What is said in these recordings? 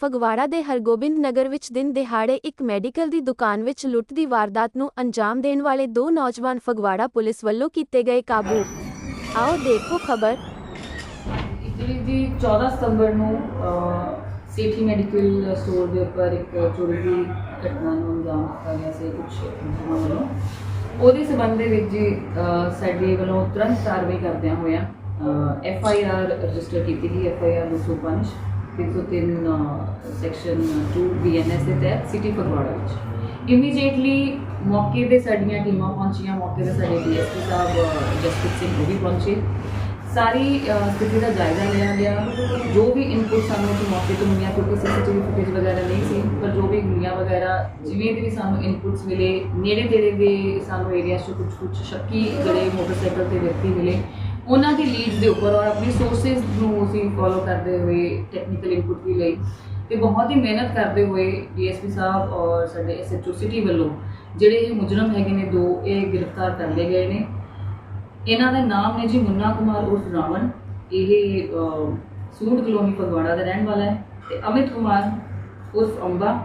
ਫਗਵਾੜਾ ਦੇ ਹਰਗੋਬਿੰਦ ਨਗਰ ਵਿੱਚ ਦਿਨ ਦਿਹਾੜੇ ਇੱਕ ਮੈਡੀਕਲ ਦੀ ਦੁਕਾਨ ਵਿੱਚ ਲੁੱਟ ਦੀ ਵਾਰਦਾਤ ਨੂੰ ਅੰਜਾਮ ਦੇਣ ਵਾਲੇ ਦੋ ਨੌਜਵਾਨ ਫਗਵਾੜਾ ਪੁਲਿਸ ਵੱਲੋਂ ਕੀਤੇ ਗਏ ਕਾਬੂ। ਆਓ ਦੇਖੋ ਖਬਰ। ਇਟਲੀ ਦੀ 14 ਸਤੰਬਰ ਨੂੰ ਸਿਟੀ ਮੈਡੀਕਲ ਸਟੋਰ ਦੇ ਉੱਪਰ ਇੱਕ ਚੋਰੀ ਦੀ ਘਟਨਾ ਨੂੰ ਅੰਜਾਮ ਦਿੱਤਾ ਗਿਆ ਸੀ ਕੁਝ ਲੋਕਾਂ ਵੱਲੋਂ ਉਹਦੇ ਸਬੰਧ ਦੇ ਵਿੱਚ ਜੀ ਸਾਡੇ ਵੱਲੋਂ ਤੁਰੰਤ ਕਾਰਵਾਈ ਕਰਦਿਆਂ ਹੋਇਆਂ ਐਫ ਆਈ ਆਰ ਰਜਿਸਟਰ ਕੀਤੀ ਗਈ F I R 205 303 section 2 B N S ਦੇ ਤਹਿਤ ਸਿਟੀ ਫਗਵਾੜਾ ਵਿੱਚ। ਇਮੀਡੀਏਟਲੀ ਮੌਕੇ ਤੇ ਸਾਡੀਆਂ ਟੀਮਾਂ ਪਹੁੰਚੀਆਂ, ਮੌਕੇ ਤੇ ਸਾਡੇ ਡੀਐਸਪੀ ਸਾਹਿਬ ਜਸਪ੍ਰੀਤ ਸਿੰਘ ਉਹ ਵੀ ਪਹੁੰਚੇ। ਸਾਰੀ ਸਥਿਤੀ ਦਾ ਜਾਇਜ਼ਾ ਲਿਆ ਗਿਆ। ਜੋ ਵੀ ਇਨਪੁਟ ਸਾਨੂੰ ਉਸ ਮੌਕੇ ਤੋਂ ਮਿਲਿਆ, ਕਿਉਂਕਿ ਸੀਸੀਟੀਵੀ ਫੁਟੇਜ ਵਗੈਰਾ ਨਹੀਂ ਸੀ, ਪਰ ਜੋ ਵੀ ਗੁਲੀਆਂ ਵਗੈਰਾ, ਜਿਵੇਂ ਦੇ ਵੀ ਸਾਨੂੰ ਇਨਪੁਟਸ ਮਿਲੇ, ਨੇੜੇ ਤੇੜੇ ਦੇ ਸਾਨੂੰ ਏਰੀਆਸ 'ਚ ਕੁਝ ਕੁਝ ਸ਼ੱਕੀ ਜਿਹੜੇ ਮੋਟਰਸਾਈਕਲ ਤੇ ਵਿਅਕਤੀ ਮਿਲੇ, ਉਹਨਾਂ ਦੀ ਲੀਡਸ ਦੇ ਉੱਪਰ ਔਰ ਆਪਣੀ ਸੋਰਸਸ ਨੂੰ ਅਸੀਂ ਫੋਲੋ ਕਰਦੇ ਹੋਏ ਟੈਕਨੀਕਲ ਇਨਪੁਟ ਵੀ ਲਈ ਤੇ ਬਹੁਤ ਹੀ ਮਿਹਨਤ ਕਰਦੇ ਹੋਏ ਡੀਐਸਪੀ ਸਾਹਿਬ ਔਰ ਸਾਡੇ ਐਸਐਚਓ ਸਿਟੀ ਵੱਲੋਂ ਜਿਹੜੇ ਇਹ ਮੁਜਰਮ ਹੈਗੇ ਨੇ ਦੋ, ਇਹ ਗ੍ਰਿਫਤਾਰ ਕਰ ਲਏ ਗਏ ਨੇ। ਇਹਨਾਂ ਦਾ ਨਾਮ ਹੈ ਜੀ ਮੁੰਨਾ ਕੁਮਾਰ ਉਰਫ ਰਾਵਣ। ਇਹ ਅਹ, ਕਲੋਨੀ ਫਗਵਾੜਾ ਦਾ ਰਹਿਣ ਵਾਲਾ ਹੈ ਤੇ ਅਮਿਤ ਕੁਮਾਰ ਉਰਫ ਅੰਬਾ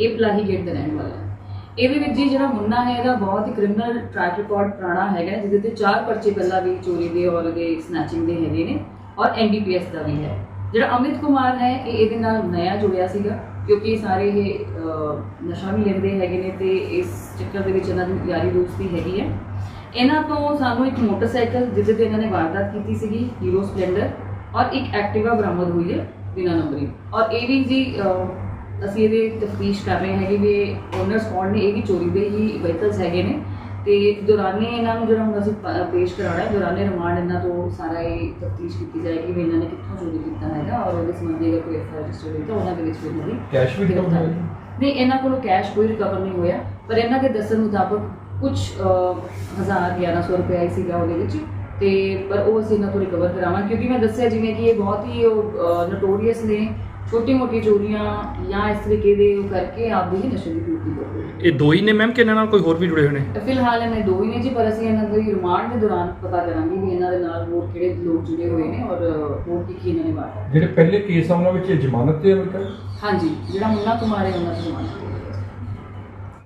ਇਹ ਪਲਾਹੀ ਗੇਟ ਦਾ ਰਹਿਣ ਵਾਲਾ ਹੈ। ਇਹਦੇ ਵਿੱਚ ਜੀ ਜਿਹੜਾ ਮੁੰਨਾ ਹੈ ਇਹਦਾ ਬਹੁਤ ਹੀ ਕ੍ਰਿਮੀਨਲ ਟਰੈਕ ਰਿਕਾਰਡ ਪੁਰਾਣਾ ਹੈਗਾ ਜਿਹਦੇ ਤੇ ਚਾਰ ਪਰਚੇ ਪਹਿਲਾਂ ਵੀ ਚੋਰੀ ਦੇ ਔਰ ਦੇ ਸਨੈਚਿੰਗ ਦੇ ਹੈਗੇ ਨੇ ਔਰ ਐਨਡੀਪੀਐਸ ਦਾ ਵੀ ਹੈ। ਜਿਹੜਾ ਅਮਿਤ ਕੁਮਾਰ ਹੈ ਇਹ ਇਹਦੇ ਨਾਲ ਨਇਆ ਜੁੜਿਆ ਸੀਗਾ ਕਿਉਂਕਿ ਸਾਰੇ ਇਹ ਨਸ਼ਾ ਵੀ ਲੈਂਦੇ ਹੈਗੇ ਨੇ ਤੇ ਇਸ ਚੱਕਰ ਦੇ ਵਿੱਚ ਇਹਨਾਂ ਦੀ ਯਾਰੀ ਦੋਸਤੀ ਹੈਗੀ ਹੈ। ਇਹਨਾਂ ਤੋਂ ਸਾਨੂੰ ਇੱਕ ਮੋਟਰਸਾਈਕਲ ਜਿਹਦੇ ਤੇ ਇਹਨਾਂ ਨੇ ਵਾਰਦਾਤ ਕੀਤੀ ਸੀਗੀ ਹੀਰੋ ਸਪਲੈਂਡਰ ਔਰ ਇੱਕ ਐਕਟਿਵਾ ਬਰਾਮਦ ਹੋਈ ਹੈ ਬਿਨਾਂ ਨੰਬਰੀ। ਔਰ ਇਹ ਵੀ ਜੀ ਅਸੀਂ ਇਹਦੇ ਤਫਤੀਸ਼ ਕਰ ਰਹੇ ਹੈਗੇ ਵੀ ਓਨਰਸ ਕੌਣ ਨੇ ਇਹ ਵੀ ਚੋਰੀ ਦੇ ਹੀ ਵਹੀਕਲਸ ਹੈਗੇ ਨੇ। ਤੇ ਦੌਰਾਨੇ ਇਹਨਾਂ ਨੂੰ ਜਿਹੜਾ ਹੁਣ ਅਸੀਂ ਪੇਸ਼ ਕਰਾਉਣਾ ਹੈ ਦੌਰਾਨੇ ਰਿਮਾਂਡ ਇਹਨਾਂ ਤੋਂ ਸਾਰਾ ਇਹ ਤਫਤੀਸ਼ ਕੀਤੀ ਜਾਏਗੀ ਵੀ ਇਹਨਾਂ ਨੇ ਕਿੱਥੋਂ ਚੋਰੀ ਕੀਤਾ ਹੈਗਾ ਔਰ ਉਹਦੇ ਸੰਬੰਧੀ ਅਗਰ ਕੋਈ ਐਫਆਈਆਰ ਰਜਿਸਟਰ ਹੋਈ ਤਾਂ ਉਹਨਾਂ ਦੇ ਵਿੱਚ ਵੀ ਕੈਸ਼ ਵੀ ਨਹੀਂ ਇਹਨਾਂ ਕੋਲੋਂ ਕੈਸ਼ ਕੋਈ ਰਿਕਵਰ ਨਹੀਂ ਹੋਇਆ ਪਰ ਇਹਨਾਂ ਦੇ ਦੱਸਣ ਮੁਤਾਬਕ ਕੁਝ ਹਜ਼ਾਰ 1100 ਰੁਪਏ ਆਈ ਸੀਗਾ ਉਹਦੇ ਵਿੱਚ। ਤੇ ਪਰ ਉਹ ਅਸੀਂ ਇਹਨਾਂ ਤੋਂ ਰਿਕਵਰ ਕਰਾਵਾਂਗੇ ਕਿਉਂਕਿ ਮੈਂ ਦੱਸਿਆ ਜਿਵੇਂ ਕਿ ਇਹ ਬਹੁਤ ਹੀ ਨੋਟੋਰੀਅਸ ਨੇ। ਛੋਟੀ ਮੋਟੀ ਚੋਰੀਆਂ ਜਾਂ ਇਸ ਤਰੀਕੇ ਦੇ ਉਹ ਕਰਕੇ ਆਪਦੀ ਹੀ ਨਸ਼ੇ ਦੀ ਪੂਰਤੀ ਕਰਦੇ ਇਹ ਦੋ ਹੀ ਨੇ ਮੈਮ ਕਿ ਇਹਨਾਂ ਨਾਲ ਕੋਈ ਹੋਰ ਵੀ ਜੁੜੇ ਹੋਏ ਨੇ? ਤੇ ਫਿਲਹਾਲ ਇਹਨਾਂ ਦੋ ਹੀ ਨੇ ਜੀ ਪਰ ਅਸੀਂ ਇਹਨਾਂ ਦੇ ਰਿਮਾਂਡ ਦੇ ਦੌਰਾਨ ਪਤਾ ਕਰਾਂਗੇ ਵੀ ਇਹਨਾਂ ਦੇ ਨਾਲ ਹੋਰ ਕਿਹੜੇ ਲੋਕ ਜੁੜੇ ਹੋਏ ਨੇ ਔਰ ਹੋਰ ਕੀ ਕੀ ਇਹਨਾਂ ਨੇ ਵਾਰਤਾ ਜਿਹੜੇ ਪਹਿਲੇ ਕੇਸ ਆ ਉਹਨਾਂ ਵਿੱਚ ਇਹ ਜ਼ਮਾਨਤ ਤੇ ਹੈ ਹਾਂਜੀ ਜਿਹੜਾ ਮੁੰਨਾ ਕੁਮਾਰ ਹੈ ਉਹਨਾਂ ਦੀ ਜ਼ਮਾਨਤ